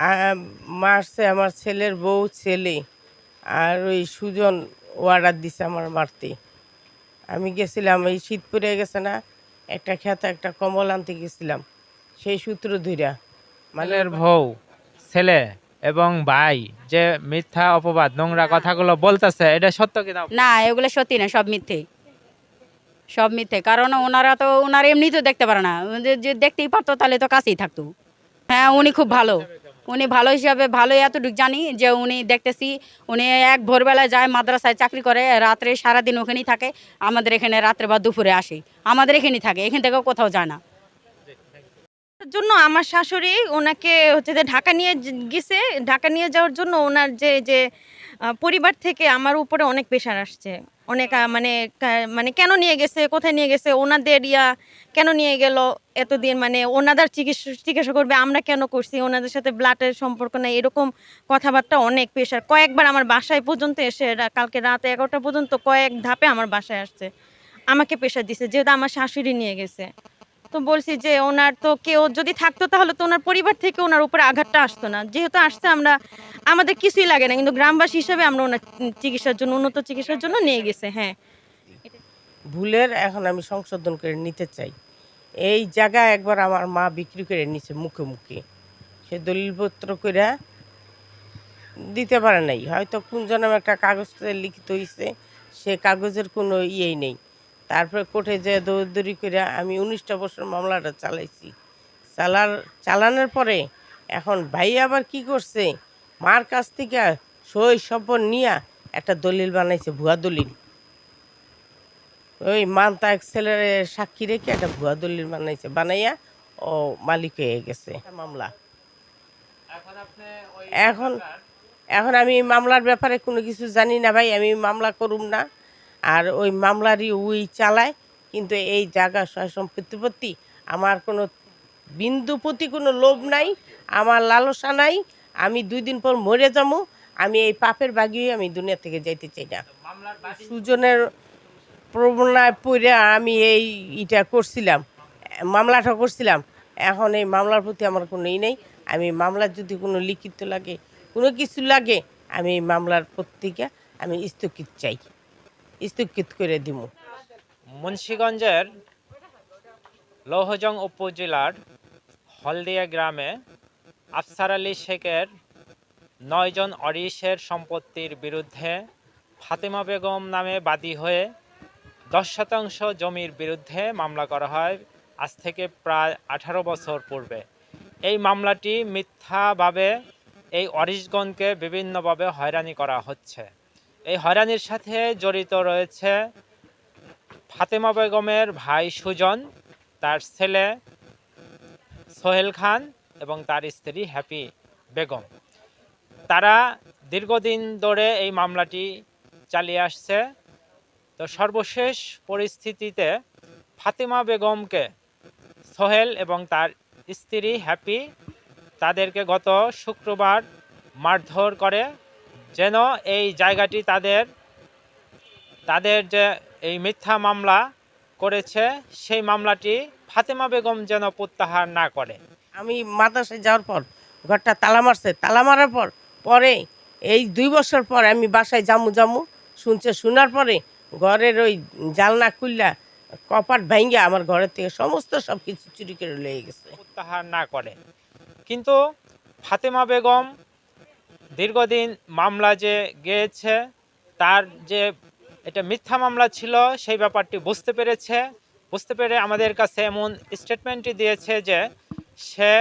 আ- মারছে আমার ছেলের বউ ছেলে। আর ওই সুজন অর্ডার দিছে আমার মারতে। আমি গেছিলাম এই শীত পড়ে গেছে না একটা খেতে একটা কম্বল আনতে গেছিলাম। সেই সূত্র ধইরা। মানে বউ ছেলে এবং ভাই যে মিথ্যা অপবাদ নোংরা কথাগুলো বলতেছে এটা সত্য কিনা না? এগুলো সত্যি না সব মিথ্যে। সব মিথ্যে কারণ ওনারা তো ওনারা এমনি তো দেখতে পারে না। যে- যে দেখতেই পারতো তাহলে তো কাছেই থাকতো। হ্যাঁ উনি খুব ভালো। উনি ভালো হিসাবে ভালো এতটুকু জানি যে উনি দেখতেছি উনি এক ভোরবেলায় যায় মাদ্রাসায় চাকরি করে, রাত্রে সারাদিন ওখানেই থাকে, আমাদের এখানে রাত্রে বা দুপুরে আসে। আমাদের এখানেই থাকে, এখান থেকে কোথাও যায় না। জন্য আমার শাশুড়ি ওনাকে হচ্ছে যে ঢাকা নিয়ে গেছে, ঢাকা নিয়ে যাওয়ার জন্য ওনার যে যে পরিবার থেকে আমার উপরে অনেক প্রেশার আসছে। অনেক মানে মানে কেন নিয়ে গেছে, কোথায় নিয়ে গেছে, ওনাদের ইয়া কেন নিয়ে গেল এতদিন মানে ওনাদের চিকিৎসা চিকিৎসা করবে, আমরা কেন করছি, ওনাদের সাথে ব্লাডের সম্পর্ক নেই, এরকম কথাবার্তা অনেক প্রেশার কয়েকবার আমার বাসায় পর্যন্ত এসে কালকে রাত এগারোটা পর্যন্ত কয়েক ধাপে আমার বাসায় আসছে। আমাকে প্রেশার দিছে, যেহেতু আমার শাশুড়ি নিয়ে গেছে। তো বলছি যে ওনার তো কেউ যদি থাকতো তাহলে তো ওনার পরিবার থেকে ওনার উপরে আঘাতটা আসতো না। যেহেতু আসতে আমরা, আমাদের কিছুই লাগে না। কিন্তু গ্রামবাসী হিসাবে আমরা ওনার চিকিৎসার জন্য, উন্নত চিকিৎসার জন্য নিয়ে গেছে হ্যাঁ। ভুলের এখন আমি সংশোধন করে নিতে চাই। এই জায়গা একবার আমার মা বিক্রি করে নিছে মুখে মুখে। সে দলিলপত্র করে দিতে পারে নাই। হয়তো কোন জন্য একটা কাগজ লিখিত হয়েছে সে কাগজের কোনো ইয়েই নেই। তারপরে কোর্টে যে দৌড়দৌড়ি করে আমি উনিশটা বছর মামলাটা চালাইছি। চালার চালানোর পরে এখন ভাই আবার কি করছে? মার কাছ থেকে সই সপন নিয়ে একটা দলিল বানাইছে ভুয়া দলিল। ওই মানতা এক ছেলের সাক্ষী রেখে একটা ভুয়া দলিল বানাইছে বানাইয়া ও মালিক হয়ে গেছে। মামলা। এখন এখন আমি মামলার ব্যাপারে কোনো কিছু জানি না ভাই আমি মামলা করুম না। আর ওই মামলারই উই চালায়, কিন্তু এই জায়গা সয় সম্পত্তি প্রতি আমার কোনো বিন্দু প্রতি কোনো লোভ নাই, আমার লালসা নাই, আমি দুই দিন পর মরে যাব, আমি এই পাপের বাগিয়ে আমি দুনিয়া থেকে যাইতে চাই না। সুজনের প্রবণায় পড়ে আমি এই ইটা করছিলাম, মামলাটা করছিলাম, এখন এই মামলার প্রতি আমার কোনো ই নেই, আমি মামলার যদি কোনো লিখিত লাগে, কোনো কিছু লাগে, আমি এই মামলার পত্রিকা আমি স্থগিত চাই। স্থগিত করে দিব মুন্সীগঞ্জের লৌহজং উপজেলার হলদিয়া গ্রামে আফসার আলী শেখের নয়জন অরিশের সম্পত্তির বিরুদ্ধে ফাতেমা বেগম নামে বাদী হয়ে দশ শতাংশ জমির বিরুদ্ধে মামলা করা হয় আজ থেকে প্রায় আঠারো বছর পূর্বে। এই মামলাটি মিথ্যাভাবে এই অরিশগণকে বিভিন্নভাবে হয়রানি করা হচ্ছে। এই হয়রানির সাথে জড়িত রয়েছে ফাতেমা বেগমের ভাই সুজন, তার ছেলে সোহেল খান এবং তার স্ত্রী হ্যাপি বেগম। তারা দীর্ঘদিন ধরে এই মামলাটি চালিয়ে আসছে। তো সর্বশেষ পরিস্থিতিতে ফাতেমা বেগমকে সোহেল এবং তার স্ত্রী হ্যাপি তাদেরকে গত শুক্রবার মারধর করে যেন এই জায়গাটি তাদের তাদের যে এই মিথ্যা মামলা করেছে সেই মামলাটি ফাতেমা বেগম যেন প্রত্যাহার না করে। আমি মাদ্রাসায় যাওয়ার পর ঘরটা তালা মারছে তালা মারার পর পরে এই দুই বছর পর আমি বাসায় জামু জামু শুনছে শোনার পরে ঘরের ওই জালনা খুললা কপাট ভাঙ্গে আমার ঘরের থেকে সমস্ত সব কিছু চুরি করে লেগে গেছে। প্রত্যাহার না করে। কিন্তু ফাতেমা বেগম দীর্ঘদিন মামলা যে গিয়েছে, তার যে এটা মিথ্যা মামলা ছিল, সেই ব্যাপারটি বুঝতে পেরেছে। বুঝতে পেরে আমাদের কাছে এমন স্টেটমেন্টটি দিয়েছে যে, সে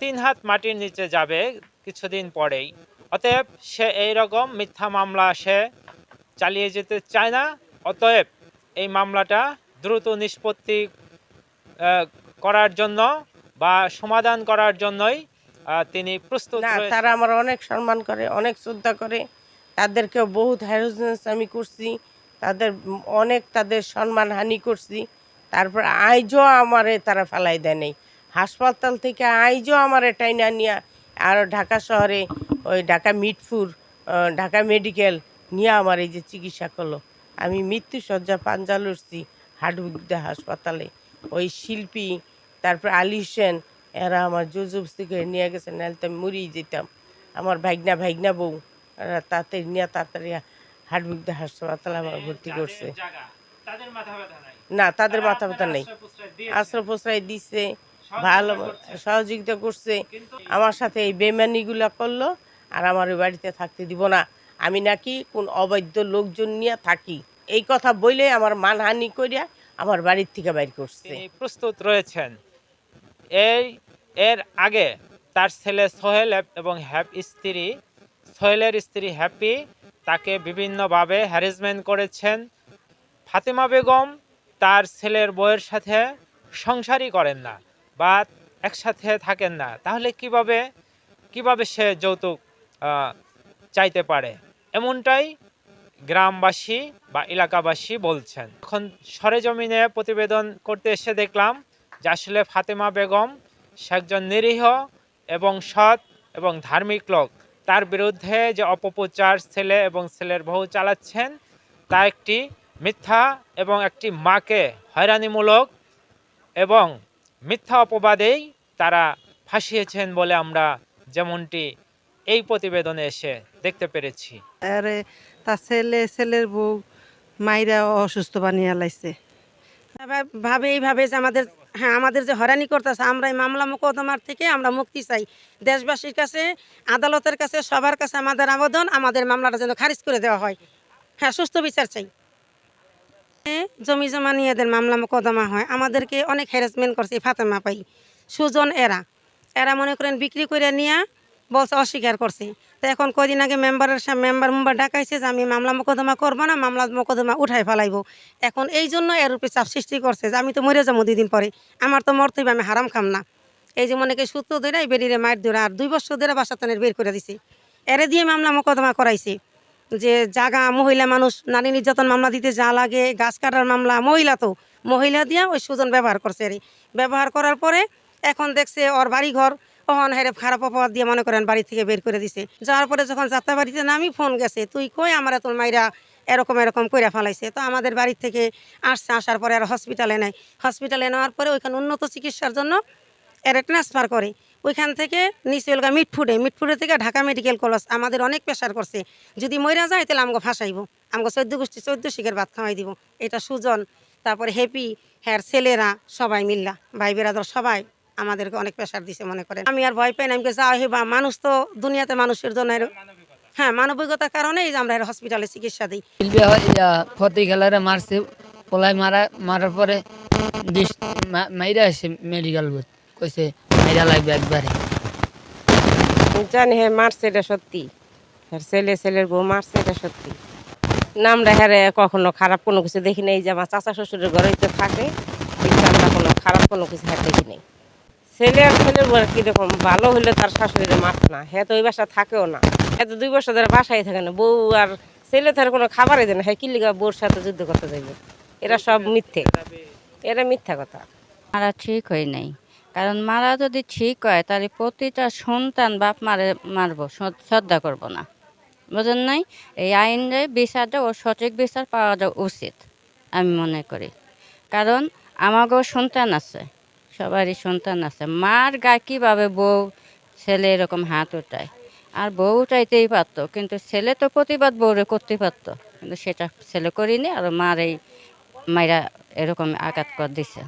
তিন হাত মাটির নিচে যাবে কিছুদিন পরেই। অতএব সে এই রকম মিথ্যা মামলা সে চালিয়ে যেতে চায় না। অতএব এই মামলাটা দ্রুত নিষ্পত্তি করার জন্য বা সমাধান করার জন্যই তিনি প্রস্তুত না তারা আমার অনেক সম্মান করে অনেক শ্রদ্ধা করে। তাদেরকে বহুত হ্যারাসমেন্ট আমি করছি। তাদের অনেক তাদের সম্মান হানি করছি। তারপর আইজও আমারে তারা ফেলাই দেয় নাই। হাসপাতাল থেকে আইজও আমারে টাইনা নিয়ে আর ঢাকা শহরে ওই ঢাকা মিটফুর ঢাকা মেডিকেল নিয়ে আমার এই যে চিকিৎসা করল। আমি মৃত্যু সজ্জা পাঞ্জা লড়ছি হাটবিদ্যা হাসপাতালে। ওই শিল্পী তারপর আলী হোসেন এরা আমার জুজুবস্তি করে নিয়ে গেছে নাহলে তো আমি মরিয়ে যেতাম। আমার ভাগনা ভাগনা বউ এরা তাড়াতাড়ি নিয়ে তাড়াতাড়ি হাটবিগদা হাসপাতালে আমার ভর্তি করছে। তাদের মাথা ব্যথা নাই। না তাদের মাথা ব্যথা নেই। আশ্রয় প্রশ্রয় দিচ্ছে ভালো সহযোগিতা করছে। আমার সাথে এই বেমানিগুলা করল আর আমার ওই বাড়িতে থাকতে দিব না। আমি নাকি কোন অবৈধ লোকজন নিয়ে থাকি। এই কথা বলে আমার মানহানি করিয়া আমার বাড়ির থেকে বাইর করছে। প্রস্তুত রয়েছেন। এই, এর আগে তার ছেলে সোহেল এবং হ্যাপ স্ত্রী, সোহেলের স্ত্রী হ্যাপি তাকে বিভিন্নভাবে হ্যারাসমেন্ট করেছেন। ফাতেমা বেগম তার ছেলের বউয়ের সাথে সংসারই করেন না বা একসাথে থাকেন না। তাহলে কীভাবে কীভাবে সে যৌতুক চাইতে পারে? এমনটাই গ্রামবাসী বা এলাকাবাসী বলছেন। এখন সরেজমিনে প্রতিবেদন করতে এসে দেখলাম যে আসলে ফাতেমা বেগম একজন নিরীহ এবং সৎ এবং ধার্মিক লোক। তার বিরুদ্ধে যে অপপ্রচার ছেলে এবং ছেলের বউ চালাচ্ছেন, তা একটি মিথ্যা এবং একটি মাকে হয়রানিমূলক এবং মিথ্যা অপবাদেই তারা ফাঁসিয়েছেন বলে আমরা যেমনটি এই প্রতিবেদনে এসে দেখতে পেরেছি। আরে তার ছেলে, ছেলের বউ মাইরা অসুস্থ বানিয়ে লাইছে। ভাবে এইভাবে যে আমাদের হ্যাঁ আমাদের যে হয়রানি করতেছে, আমরা এই মামলা মোকদ্দমার থেকে আমরা মুক্তি চাই। দেশবাসীর কাছে, আদালতের কাছে, সবার কাছে আমাদের আবেদন, আমাদের মামলাটা যেন খারিজ করে দেওয়া হয়। হ্যাঁ সুস্থ বিচার চাই। জমি জমা নিয়ে এদের মামলা মোকদ্দমা হয়। আমাদেরকে অনেক হ্যারাসমেন্ট করছে ফাতেমা পাই সুজন এরা। এরা মনে করেন বিক্রি করে নিয়ে বলছে, অস্বীকার করছে। তো এখন কদিন আগে মেম্বারের মেম্বার মেম্বার ডাকাইছে যে, আমি মামলা মোকদ্দমা করব না, মামলা মোকদ্দমা উঠাই ফেলাইবো। এখন এই জন্য এর উপরে চাপ সৃষ্টি করছে যে, আমি তো মরে যাব দুই দিন পরে। আমার তো মরতে হবে আমি হারাম খাম না। এই যে মনে করি সূত্র ধরে বেরিয়ে মার ধরে আর দুই বছর ধরে বাসাতনের বের করে দিছে। এরে দিয়ে মামলা মোকদ্দমা করাইছে যে, জাগা মহিলা মানুষ, নারী নির্যাতন মামলা দিতে যা লাগে, গাছ কাটার মামলা, মহিলা তো, মহিলা দিয়া ওই সুজন ব্যবহার করছে এর। ব্যবহার করার পরে এখন দেখছে ওর বাড়ি ওহন হেরে খারাপ অপবাদ দিয়ে মনে করেন বাড়ি থেকে বের করে দিছে। যাওয়ার পরে যখন যাত্রা বাড়িতে নামি, ফোন গেছে, তুই কই আমার তোর মাইরা এরকম এরকম করে ফেলাইছে? তো আমাদের বাড়ি থেকে আসছে, আসার পরে আর হসপিটালে নেয় হসপিটালে নেওয়ার পরে ওইখানে উন্নত চিকিৎসার জন্য এর ট্রান্সফার করে। ওইখান থেকে নিচে এলাকা মিটফুডে মিটফুডে থেকে ঢাকা মেডিকেল কলেজ আমাদের অনেক প্রেশার করছে। যদি মইরা যায় তাহলে আমাকে ফাঁসাইব। আমাকে চোদ্দ গোষ্ঠী চোদ্দ শিখের ভাত খাওয়াই দিব। এটা সুজন, তারপরে হ্যাপি হ্যার ছেলেরা সবাই মিল্লা ভাই বেরাদর সবাই। আমাদেরকে অনেক প্রেশার দিছে মনে করেন। আমি আর ভয় পাই না আমি যা হইবা মানুষ তো দুনিয়াতে মানুষের জন্য হ্যাঁ মানবিকতার কারণে এই যে আমরা এর হসপিটালে চিকিৎসা দিই। শিল্পী হয় ফতে খেলারে মারছে পলাই মারা মারার পরে মাইরা আসে মেডিকেল কইছে মাইরা লাগবে একবারে। জানি হ্যাঁ মারছে এটা সত্যি। আর ছেলে ছেলের বউ মারছে এটা সত্যি। নামটা হ্যাঁ কখনো খারাপ কোনো কিছু দেখি নাই যে আমার চাচা শ্বশুরের ঘরেই তো থাকে আমরা কোনো খারাপ কোনো কিছু হ্যাঁ দেখি নাই। ছেলে আর ছেলের বউ কীরকম? ভালো হইলে তার শাশুড়িরে মারত না। হ্যাঁ তো ওই বাসা থাকেও না। এত দুই বছর ধরে বাসায় থাকে না। বউ আর ছেলে তার কোনো খাবারই দেয় না। হ্যাঁ কিল্লিগা বউর সাথে যুদ্ধ করতে যাইবে? এরা সব মিথ্যে। এরা মিথ্যা কথা। মারা ঠিক হয় নাই। কারণ মারা যদি ঠিক হয়, তাহলে প্রতিটা সন্তান বাপ মারে মারবো শ্রদ্ধা করব না। বুঝেন নাই? এই আইনে বিচারটা ও সঠিক বিচার পাওয়া উচিত, আমি মনে করি। কারণ আমাকেও সন্তান আছে। সবারই সন্তান আছে। মার গা কীভাবে বউ, ছেলে এরকম হাত উঠায়? আর বউ উঠাইতেই পারতো, কিন্তু ছেলে তো প্রতিবাদ বউরে করতে পারতো। কিন্তু সেটা ছেলে করিনি, আর মার এই মায়েরা এরকম আঘাত করে দিছে।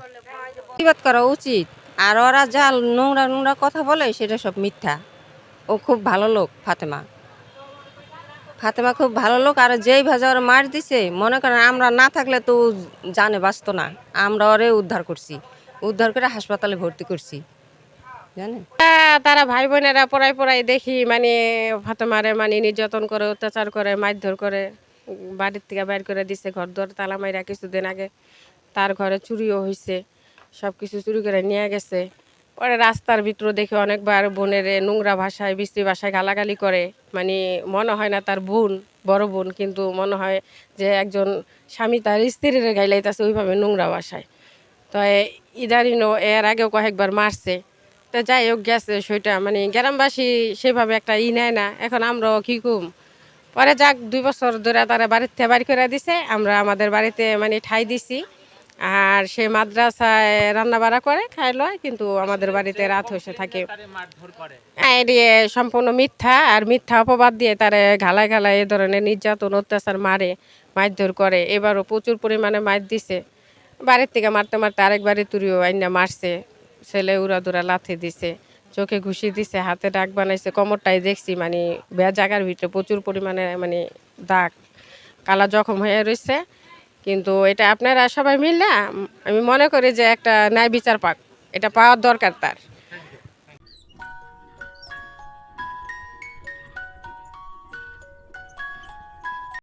প্রতিবাদ করা উচিত। আর ওরা যা নোংরা নোংরা কথা বলে, সেটা সব মিথ্যা। ও খুব ভালো লোক, ফাতেমা। ফাতেমা খুব ভালো লোক, আর যেই ভাজা ওরা মার দিছে, মনে করেন আমরা না থাকলে তো জানে, বাঁচতো না। আমরা ওরে উদ্ধার করছি। উদ্ধার করে হাসপাতালে ভর্তি করছি। জানেন? তারা ভাই বোনেরা পড়াই পড়াই দেখি মানে ফাতেমারে মানে নির্যাতন করে, অত্যাচার করে, মারধর করে, বাড়ির থেকে বাইর করে দিছে ঘর দর তালা মাইরা কিছুদিন আগে তার ঘরে চুরিও হয়েছে সব কিছু চুরি করে নিয়ে গেছে। পরে রাস্তার ভিতরে দেখে অনেকবার বোনের নোংরা ভাষায়, বিশ্রী ভাষায় গালাগালি করে মানে মনে হয় না তার বোন, বড় বোন, কিন্তু মনে হয় যে একজন স্বামী তার স্ত্রীর গাইলাইতেছে ওইভাবে নোংরা ভাষায়। তো এ- ইদারিনো এর আগেও কয়েকবার মারছে। তো যাই হোক গেছে সেটা। মানে গ্রামবাসী সেভাবে একটা ই নেয় না। এখন আমরাও কী কম? পরে যাক, দুই বছর ধরে তারা বাড়িতে বাড়ি করে দিছে। আমরা আমাদের বাড়িতে মানে ঠাই দিছি। আর সে মাদ্রাসায় রান্না বাড়া করে খাই লয়। কিন্তু আমাদের বাড়িতে রাত হয়েছে থাকে। করে এড়িয়ে সম্পূর্ণ মিথ্যা। আর মিথ্যা অপবাদ দিয়ে তারে ঘালায় ঘালায় এ ধরনের নির্যাতন, অত্যাচার মারে, মারধর করে। এবারও প্রচুর পরিমাণে মার দিছে। বাড়ির থেকে মারতে মারতে আরেক বাড়ি তুরিও আইনা মারছে। ছেলে উড়া দুরা লাথি দিছে, চোখে ঘুষি দিছে, হাতে ডাক বানাইছে, কোমরটাই দেখছি মানে বেয়া জায়গার ভিতরে প্রচুর পরিমাণে মানে দাগ, কালা জখম হয়ে রয়েছে কিন্তু এটা আপনারা সবাই মিললে, আমি মনে করি যে একটা ন্যায় বিচার পাক, এটা পাওয়ার দরকার তার।